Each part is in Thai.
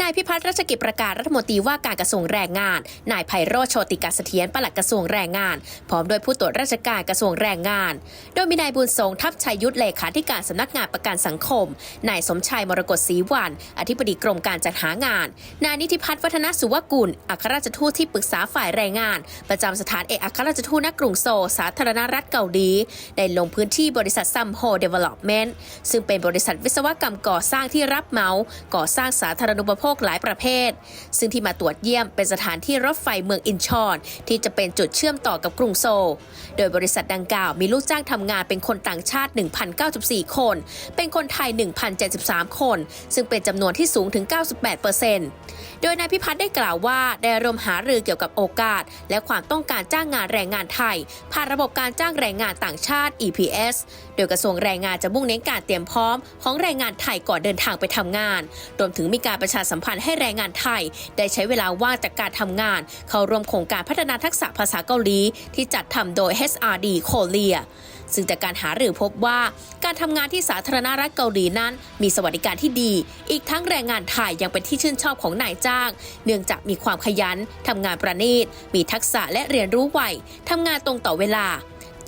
นายพิพัฒน์รัชกิจประกาศรัฐมนตรีว่าการกระทรวงแรงงาน นายไพโรจน์โชติกาเสถียรปลัดกระทรวงแรงงาน พร้อมด้วยผู้ตรวจราชการกระทรวงแรงงาน โดยมีนายบุญทรงทัพชัยยุทธเลขาธิการสำนักงานประกันสังคม นายสมชัยมรกตศรีวัน อธิบดีกรมการจัดหางาน นายนิติพัฒน์วัฒนสุวกุล อัครราชทูตที่ปรึกษาฝ่ายแรงงาน ประจำสถานเอกอัครราชทูตณกรุงโซลสาธารณรัฐเกาหลีได้ลงพื้นที่บริษัทซัมโฮเดเวล็อปเมนต์ซึ่งเป็นบริษัทวิศวกรรมก่อสร้างที่รับเหมาก่อสร้างสาธารณูปโภคหลายประเภท ซึ่งที่มาตรวจเยี่ยมเป็นสถานที่รถไฟเมืองอินชอน ที่จะเป็นจุดเชื่อมต่อกับกรุงโซล โดยบริษัทดังกล่าวมีลูกจ้างทำงานเป็นคนต่างชาติ 1,094 คน เป็นคนไทย 1,073 คน ซึ่งเป็นจำนวนที่สูงถึง 98% โดยนายพิพัฒน์ได้กล่าวว่าได้รวมหารือเกี่ยวกับโอกาส และความต้องการจ้างงานแรงงานไทย ผ่านระบบการจ้างแรงงานต่างชาติ EPS โดยกระทรวงแรงงานจะมุ่งเน้นการเตรียมพร้อมของแรงงานไทยก่อนเดินทางไปทำงาน รวมถึงมีการประชาสัมพันธ์ให้แรงงานไทย ได้ใช้เวลาว่างจากการทำงาน เข้าร่วมโครงการพัฒนาทักษะภาษาเกาหลีที่จัดทำโดย HRD โคเลีย ซึ่งจากการหาหรือพบว่าการทำงานที่สาธารณรัฐเกาหลีนั้น มีสวัสดิการที่ดี อีกทั้งแรงงานไทยยังเป็นที่ชื่นชอบของนายจ้าง เนื่องจากมีความขยันทำงานประณีต มีทักษะและเรียนรู้ไวทำงานตรงต่อเวลา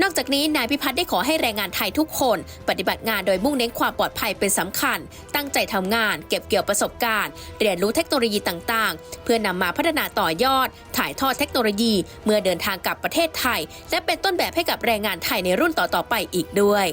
นอกจากนี้นายพิพัฒน์ได้ขอให้แรงงานไทยทุกคน ปฏิบัติงานโดยมุ่งเน้นความปลอดภัยเป็นสำคัญ ตั้งใจทำงาน เก็บเกี่ยวประสบการณ์ เรียนรู้เทคโนโลยีต่างๆ เพื่อนำมาพัฒนาต่อยอด ถ่ายทอดเทคโนโลยี เมื่อเดินทางกลับประเทศไทย และเป็นต้นแบบให้กับแรงงานไทยในรุ่นต่อๆไปอีกด้วย